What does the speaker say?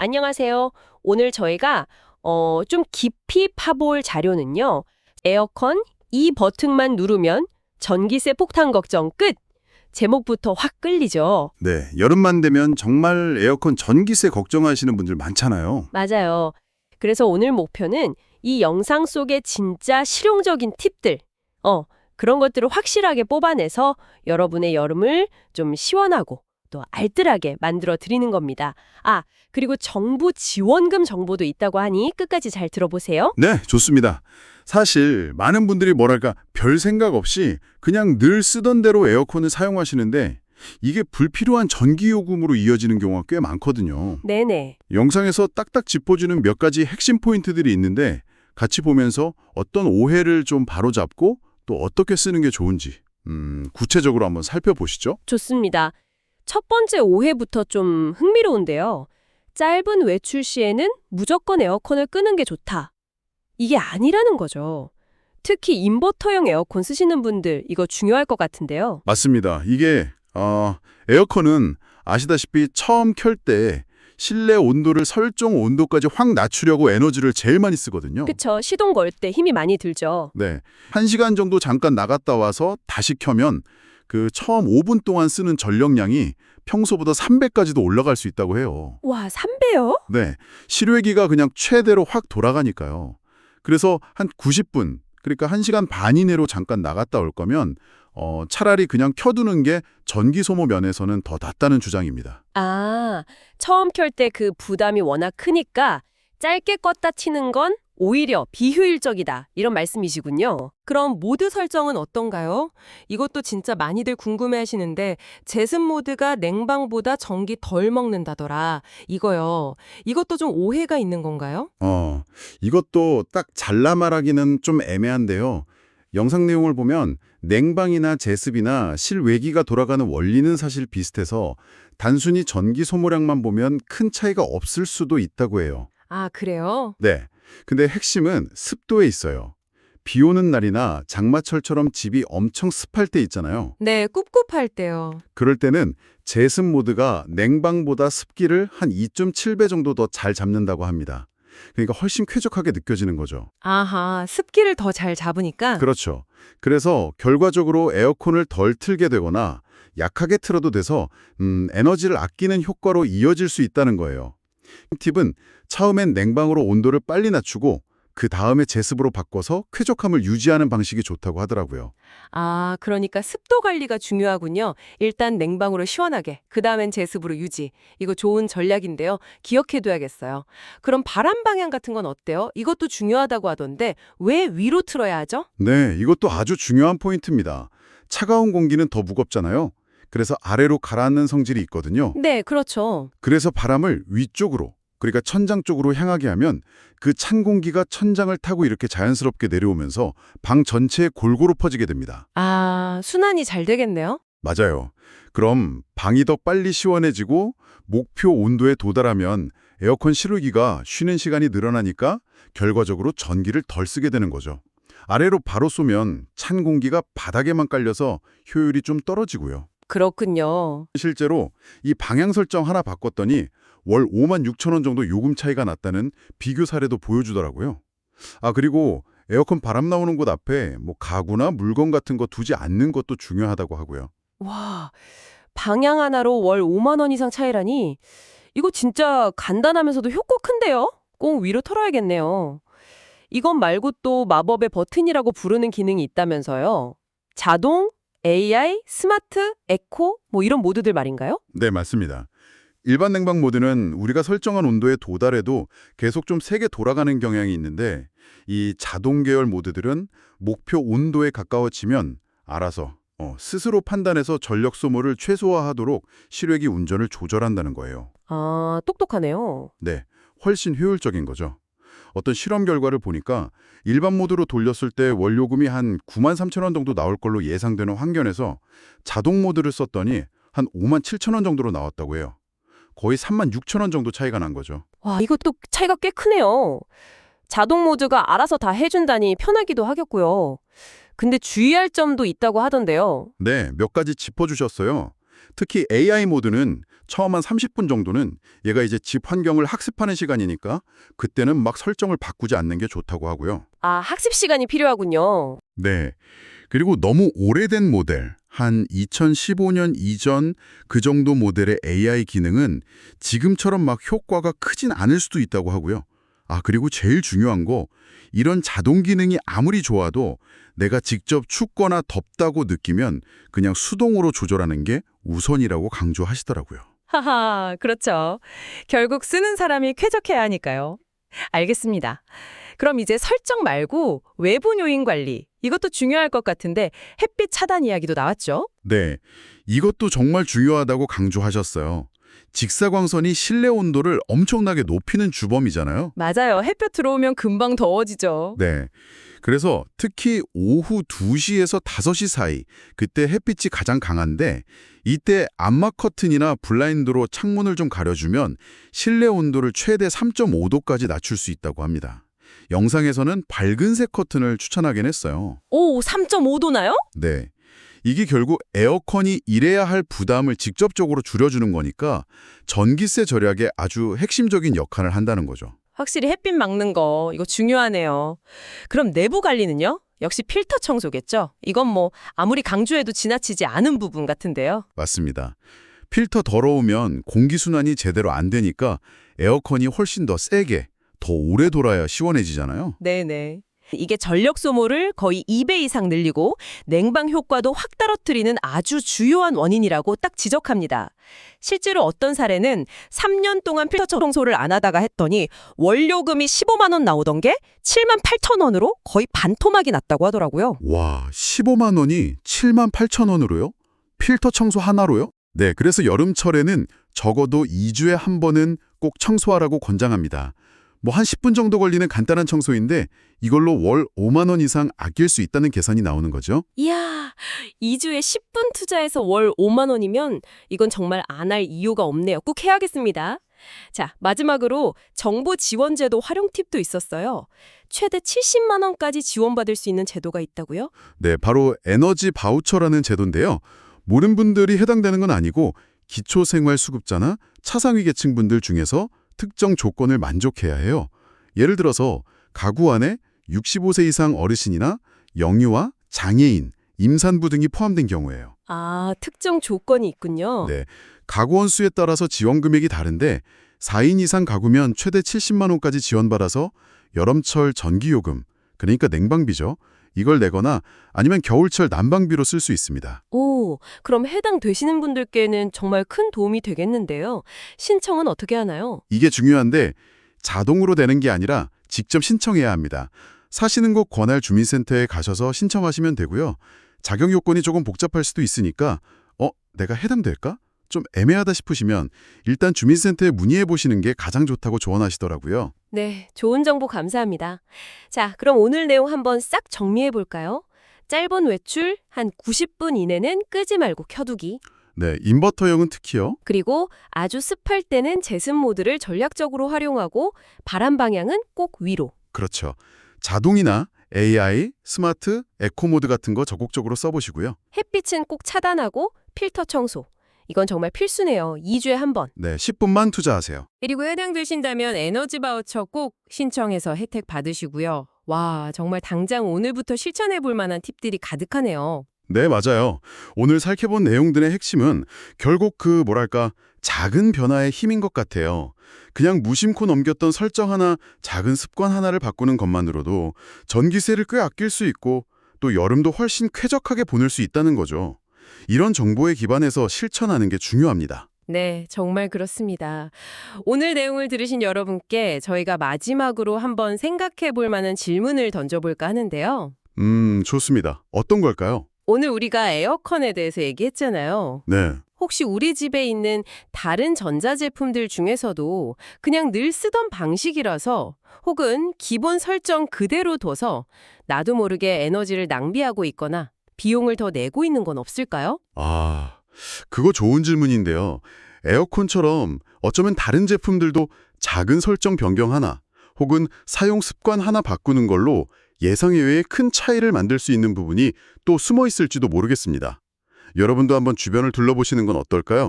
안녕하세요. 오늘 저희가 어, 좀 깊이 파볼 자료는요. 에어컨 이 버튼만 누르면 전기세 폭탄 걱정 끝. 제목부터 확 끌리죠. 네, 여름만 되면 정말 에어컨 전기세 걱정하시는 분들 많잖아요. 맞아요. 그래서 오늘 목표는 이 영상 속의 진짜 실용적인 팁들, 어, 그런 것들을 확실하게 뽑아내서 여러분의 여름을 좀 시원하고 또 알뜰하게 만들어 드리는 겁니다. 아, 그리고 정부 지원금 정보도 있다고 하니 끝까지 잘 들어보세요. 네, 좋습니다. 사실 많은 분들이 뭐랄까 별 생각 없이 그냥 늘 쓰던 대로 에어컨을 사용하시는데 이게 불필요한 전기 요금으로 이어지는 경우가 꽤 많거든요. 네네. 영상에서 딱딱 짚어주는 몇 가지 핵심 포인트들이 있는데 같이 보면서 어떤 오해를 좀 바로잡고 또 어떻게 쓰는 게 좋은지 음, 구체적으로 한번 살펴보시죠. 좋습니다. 첫 번째 오해부터 좀 흥미로운데요. 짧은 외출 시에는 무조건 에어컨을 끄는 게 좋다. 이게 아니라는 거죠. 특히 인버터형 에어컨 쓰시는 분들 이거 중요할 것 같은데요. 맞습니다. 이게 어, 에어컨은 아시다시피 처음 켤 때 실내 온도를 설정 온도까지 확 낮추려고 에너지를 제일 많이 쓰거든요. 그쵸. 시동 걸 때 힘이 많이 들죠. 네. 한시간 정도 잠깐 나갔다 와서 다시 켜면 그 처음 5분 동안 쓰는 전력량이 평소보다 3배까지도 올라갈 수 있다고 해요. 와, 3배요? 네. 실외기가 그냥 최대로 확 돌아가니까요. 그래서 한 90분, 그러니까 1시간 반 이내로 잠깐 나갔다 올 거면 어, 차라리 그냥 켜두는 게 전기 소모 면에서는 더 낫다는 주장입니다. 아, 처음 켤 때 그 부담이 워낙 크니까 짧게 껐다 치는 건 오히려 비효율적이다. 이런 말씀이시군요. 그럼 모드 설정은 어떤가요? 이것도 진짜 많이들 궁금해하시는데 제습 모드가 냉방보다 전기 덜 먹는다더라. 이거요. 이것도 좀 오해가 있는 건가요? 어, 이것도 딱 잘라 말하기는 좀 애매한데요. 영상 내용을 보면 냉방이나 제습이나 실외기가 돌아가는 원리는 사실 비슷해서 단순히 전기 소모량만 보면 큰 차이가 없을 수도 있다고 해요. 아, 그래요? 네. 근데 핵심은 습도에 있어요. 비 오는 날이나 장마철처럼 집이 엄청 습할 때 있잖아요. 네, 꿉꿉할 때요. 그럴 때는 제습 모드가 냉방보다 습기를 한 2.7배 정도 더 잘 잡는다고 합니다. 그러니까 훨씬 쾌적하게 느껴지는 거죠. 아하, 습기를 더 잘 잡으니까. 그렇죠. 그래서 결과적으로 에어컨을 덜 틀게 되거나 약하게 틀어도 돼서 음, 에너지를 아끼는 효과로 이어질 수 있다는 거예요. 팁은 처음엔 냉방으로 온도를 빨리 낮추고 그 다음에 제습으로 바꿔서 쾌적함을 유지하는 방식이 좋다고 하더라고요. 아, 그러니까 습도 관리가 중요하군요. 일단 냉방으로 시원하게, 그 다음엔 제습으로 유지. 이거 좋은 전략인데요. 기억해둬야겠어요. 그럼 바람 방향 같은 건 어때요? 이것도 중요하다고 하던데 왜 위로 틀어야 하죠? 네, 이것도 아주 중요한 포인트입니다. 차가운 공기는 더 무겁잖아요. 그래서 아래로 가라앉는 성질이 있거든요. 네, 그렇죠. 그래서 바람을 위쪽으로, 그러니까 천장 쪽으로 향하게 하면 그 찬 공기가 천장을 타고 이렇게 자연스럽게 내려오면서 방 전체에 골고루 퍼지게 됩니다. 아, 순환이 잘 되겠네요. 맞아요. 그럼 방이 더 빨리 시원해지고 목표 온도에 도달하면 에어컨 실외기가 쉬는 시간이 늘어나니까 결과적으로 전기를 덜 쓰게 되는 거죠. 아래로 바로 쏘면 찬 공기가 바닥에만 깔려서 효율이 좀 떨어지고요. 그렇군요. 실제로 이 방향 설정 하나 바꿨더니 월 5만 6천 원 정도 요금 차이가 났다는 비교 사례도 보여주더라고요. 아 그리고 에어컨 바람 나오는 곳 앞에 뭐 가구나 물건 같은 거 두지 않는 것도 중요하다고 하고요. 와, 방향 하나로 월 5만 원 이상 차이라니 이거 진짜 간단하면서도 효과 큰데요? 꼭 위로 털어야겠네요. 이건 말고 또 마법의 버튼이라고 부르는 기능이 있다면서요. 자동, AI, 스마트, 에코 뭐 이런 모드들 말인가요? 네, 맞습니다. 일반 냉방 모드는 우리가 설정한 온도에 도달해도 계속 좀 세게 돌아가는 경향이 있는데 이 자동 계열 모드들은 목표 온도에 가까워지면 알아서 어, 스스로 판단해서 전력 소모를 최소화하도록 실외기 운전을 조절한다는 거예요. 아, 똑똑하네요. 네, 훨씬 효율적인 거죠. 어떤 실험 결과를 보니까 일반 모드로 돌렸을 때 원료금이 한 9만 3천 원 정도 나올 걸로 예상되는 환경에서 자동 모드를 썼더니 한 5만 7천 원 정도로 나왔다고 해요. 거의 3만 6천 원 정도 차이가 난 거죠. 와, 이것도 차이가 꽤 크네요. 자동 모드가 알아서 다 해준다니 편하기도 하겠고요. 근데 주의할 점도 있다고 하던데요. 네, 몇 가지 짚어주셨어요. 특히 AI 모드는 처음 한 30분 정도는 얘가 이제 집 환경을 학습하는 시간이니까 그때는 막 설정을 바꾸지 않는 게 좋다고 하고요. 아, 학습 시간이 필요하군요. 네. 그리고 너무 오래된 모델, 한 2015년 이전 그 정도 모델의 AI 기능은 지금처럼 막 효과가 크진 않을 수도 있다고 하고요. 아, 그리고 제일 중요한 거, 이런 자동 기능이 아무리 좋아도 내가 직접 춥거나 덥다고 느끼면 그냥 수동으로 조절하는 게 우선이라고 강조하시더라고요. 하하, 그렇죠. 결국 쓰는 사람이 쾌적해야 하니까요. 알겠습니다. 그럼 이제 설정 말고 외부 요인 관리, 이것도 중요할 것 같은데 햇빛 차단 이야기도 나왔죠? 네, 이것도 정말 중요하다고 강조하셨어요. 직사광선이 실내 온도를 엄청나게 높이는 주범이잖아요. 맞아요. 햇볕 들어오면 금방 더워지죠. 네. 그래서 특히 오후 2시에서 5시 사이, 그때 햇빛이 가장 강한데 이때 암막 커튼이나 블라인드로 창문을 좀 가려주면 실내 온도를 최대 3.5도까지 낮출 수 있다고 합니다. 영상에서는 밝은색 커튼을 추천하긴 했어요. 오, 3.5도나요? 네. 이게 결국 에어컨이 일해야 할 부담을 직접적으로 줄여주는 거니까 전기세 절약에 아주 핵심적인 역할을 한다는 거죠. 확실히 햇빛 막는 거 이거 중요하네요. 그럼 내부 관리는요? 역시 필터 청소겠죠? 이건 뭐 아무리 강조해도 지나치지 않은 부분 같은데요. 맞습니다. 필터 더러우면 공기순환이 제대로 안 되니까 에어컨이 훨씬 더 세게, 더 오래 돌아야 시원해지잖아요. 네네. 이게 전력 소모를 거의 2배 이상 늘리고 냉방 효과도 확 떨어뜨리는 아주 주요한 원인이라고 딱 지적합니다. 실제로 어떤 사례는 3년 동안 필터 청소를 안 하다가 했더니 원료금이 15만 원 나오던 게 7만 8천 원으로 거의 반토막이 났다고 하더라고요. 와, 15만 원이 7만 8천 원으로요? 필터 청소 하나로요? 네, 그래서 여름철에는 적어도 2주에 한 번은 꼭 청소하라고 권장합니다. 뭐 한 10분 정도 걸리는 간단한 청소인데 이걸로 월 5만 원 이상 아낄 수 있다는 계산이 나오는 거죠. 이야, 2주에 10분 투자해서 월 5만 원이면 이건 정말 안 할 이유가 없네요. 꼭 해야겠습니다. 자, 마지막으로 정부 지원 제도 활용 팁도 있었어요. 최대 70만 원까지 지원받을 수 있는 제도가 있다고요? 네, 바로 에너지 바우처라는 제도인데요. 모든 분들이 해당되는 건 아니고 기초생활수급자나 차상위 계층 분들 중에서 특정 조건을 만족해야 해요. 예를 들어서 가구 안에 65세 이상 어르신이나 영유아, 장애인, 임산부 등이 포함된 경우예요. 아, 특정 조건이 있군요. 네, 가구 원 수에 따라서 지원 금액이 다른데 4인 이상 가구면 최대 70만 원까지 지원받아서 여름철 전기요금, 그러니까 냉방비죠. 이걸 내거나 아니면 겨울철 난방비로 쓸 수 있습니다. 오, 그럼 해당되시는 분들께는 정말 큰 도움이 되겠는데요. 신청은 어떻게 하나요? 이게 중요한데 자동으로 되는 게 아니라 직접 신청해야 합니다. 사시는 곳 관할 주민센터에 가셔서 신청하시면 되고요. 자격 요건이 조금 복잡할 수도 있으니까 어, 내가 해당될까? 좀 애매하다 싶으시면 일단 주민센터에 문의해 보시는 게 가장 좋다고 조언하시더라고요. 네, 좋은 정보 감사합니다. 자, 그럼 오늘 내용 한번 싹 정리해 볼까요? 짧은 외출 한 90분 이내는 끄지 말고 켜두기. 네, 인버터형은 특히요. 그리고 아주 습할 때는 제습 모드를 전략적으로 활용하고 바람 방향은 꼭 위로. 그렇죠. 자동이나 AI, 스마트, 에코 모드 같은 거 적극적으로 써보시고요. 햇빛은 꼭 차단하고 필터 청소. 이건 정말 필수네요. 2주에 한 번. 네, 10분만 투자하세요. 그리고 해당되신다면 에너지 바우처 꼭 신청해서 혜택 받으시고요. 와, 정말 당장 오늘부터 실천해 볼 만한 팁들이 가득하네요. 네, 맞아요. 오늘 살펴본 내용들의 핵심은 결국 그 뭐랄까 작은 변화의 힘인 것 같아요. 그냥 무심코 넘겼던 설정 하나, 작은 습관 하나를 바꾸는 것만으로도 전기세를 꽤 아낄 수 있고 또 여름도 훨씬 쾌적하게 보낼 수 있다는 거죠. 이런 정보에 기반해서 실천하는 게 중요합니다. 네, 정말 그렇습니다. 오늘 내용을 들으신 여러분께 저희가 마지막으로 한번 생각해 볼 만한 질문을 던져볼까 하는데요. 음, 좋습니다. 어떤 걸까요? 오늘 우리가 에어컨에 대해서 얘기했잖아요. 네. 혹시 우리 집에 있는 다른 전자제품들 중에서도 그냥 늘 쓰던 방식이라서 혹은 기본 설정 그대로 둬서 나도 모르게 에너지를 낭비하고 있거나 비용을 더 내고 있는 건 없을까요? 아, 그거 좋은 질문인데요. 에어컨처럼 어쩌면 다른 제품들도 작은 설정 변경 하나 혹은 사용 습관 하나 바꾸는 걸로 예상 외의 큰 차이를 만들 수 있는 부분이 또 숨어 있을지도 모르겠습니다. 여러분도 한번 주변을 둘러보시는 건 어떨까요?